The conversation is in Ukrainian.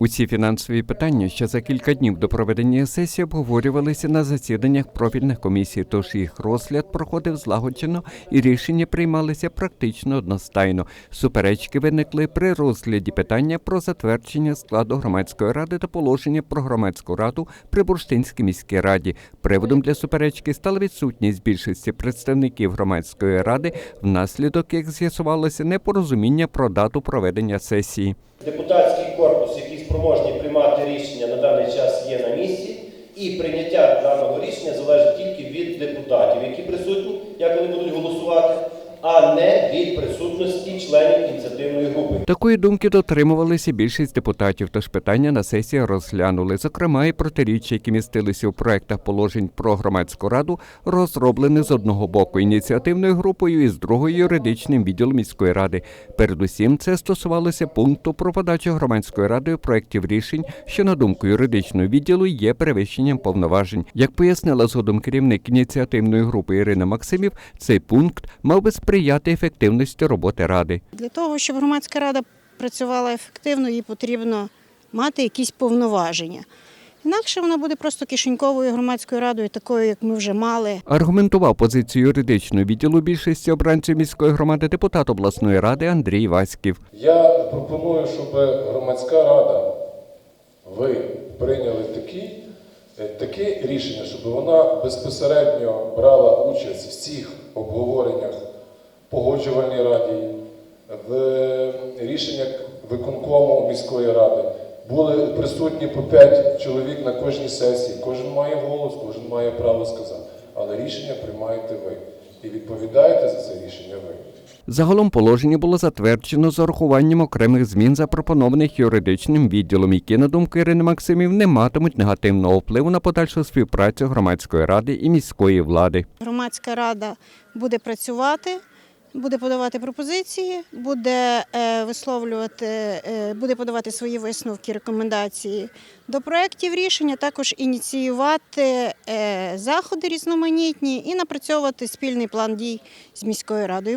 Усі фінансові питання ще за кілька днів до проведення сесії обговорювалися на засіданнях профільних комісій, тож їх розгляд проходив злагоджено і рішення приймалися практично одностайно. Суперечки виникли при розгляді питання про затвердження складу громадської ради та положення про громадську раду при Бурштинській міській раді. Приводом для суперечки стала відсутність більшості представників громадської ради, внаслідок як з'ясувалося непорозуміння про дату проведення сесії. Депутатський спроможний приймати рішення на даний час є на місці, і прийняття даного рішення залежить тільки від депутатів, які присутні, як вони будуть голосувати, а не від присутності членів ініціативної групи. Такої думки дотримувалися більшість депутатів, тож питання на сесії розглянули. Зокрема, і протиріччя, які містилися у проектах положень про громадську раду, розроблені з одного боку ініціативною групою і з другої юридичним відділом міської ради. Передусім, це стосувалося пункту про подачу громадською радою проєктів рішень, що на думку юридичного відділу є перевищенням повноважень. Як пояснила згодом керівник ініціативної групи Ірина Максимів, цей пункт мав би сприяти ефективності роботи ради. Для того, щоб громадська рада працювала ефективно, їй потрібно мати якісь повноваження. Інакше вона буде просто кишеньковою громадською радою, такою, як ми вже мали. Аргументував позицію юридичного відділу більшості обранців міської громади депутат обласної ради Андрій Васьків. Я пропоную, щоб громадська рада, ви прийняли такі, е, таке рішення, щоб вона безпосередньо брала участь в всіх обговореннях погоджувальній раді, в рішеннях виконкому міської ради. Були присутні по 5 чоловік на кожній сесії. Кожен має голос, кожен має право сказати. Але рішення приймаєте ви. І відповідаєте за це рішення ви. Загалом положення було затверджено з урахуванням окремих змін, запропонованих юридичним відділом, які, на думку Ірини Максимів, не матимуть негативного впливу на подальшу співпрацю громадської ради і міської влади. Громадська рада буде працювати, буде подавати пропозиції, буде е, висловлювати, е, буде подавати свої висновки, рекомендації до проєктів рішення, також ініціювати е, заходи різноманітні і напрацьовувати спільний план дій з міською радою.